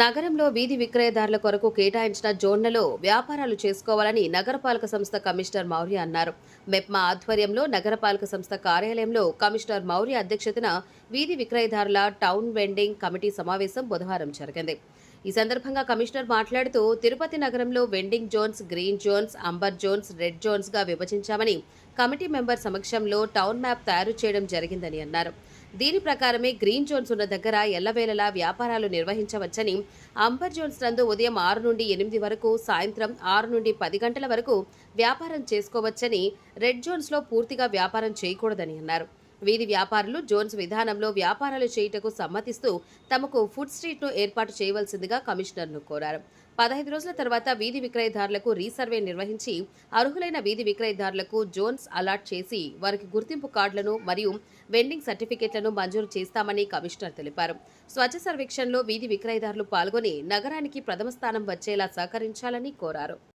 నగరంలో వీధి విక్రయదారుల కొరకు కేటాయించిన జోన్లలో వ్యాపారాలు చేసుకోవాలని నగరపాలక సంస్థ కమిషనర్ మౌర్య అన్నారు. మెప్మా ఆధ్వర్యంలో నగరపాలక సంస్థ కార్యాలయంలో కమిషనర్ మౌర్య అధ్యక్షతన వీధి విక్రయదారుల టౌన్ వెండింగ్ కమిటీ సమావేశం బుధవారం జరిగింది. ఈ సందర్భంగా కమిషనర్ మాట్లాడుతూ తిరుపతి నగరంలో vending zones green zones amber zones red జోన్స్గా విభజించామని కమిటీ మెంబర్ సమక్షంలో టౌన్ మ్యాప్ తయారు చేయడం జరిగిందని అన్నారు. దీని ప్రకారమే గ్రీన్ జోన్స్ ఉన్న దగ్గర ఎల్లవేళలా వ్యాపారాలు నిర్వహించవచ్చని అంబర్ జోన్స్ నందు ఉదయం ఆరు నుండి ఎనిమిది వరకు సాయంత్రం ఆరు నుండి పది గంటల వరకు వ్యాపారం చేసుకోవచ్చని రెడ్ జోన్స్లో పూర్తిగా వ్యాపారం చేయకూడదని అన్నారు. వీధి వ్యాపారులు జోన్స్ విధానంలో వ్యాపారాలు చేయుటకు సమ్మతిస్తూ తమకు ఫుడ్ స్ట్రీట్ను ఏర్పాటు చేయవలసిందిగా కమిషనర్ను కోరారు. పదహైదు రోజుల తర్వాత వీధి విక్రయదారులకు రీసర్వే నిర్వహించి అర్హులైన వీధి విక్రయదారులకు జోన్స్ అలాట్ చేసి వారికి గుర్తింపు కార్డులను మరియు వెండింగ్ సర్టిఫికెట్లను మంజూరు చేస్తామని కమిషనర్ తెలిపారు. స్వచ్ఛ సర్వేక్షణలో వీధి విక్రయదారులు పాల్గొని నగరానికి ప్రథమ స్థానం వచ్చేలా సహకరించాలని కోరారు.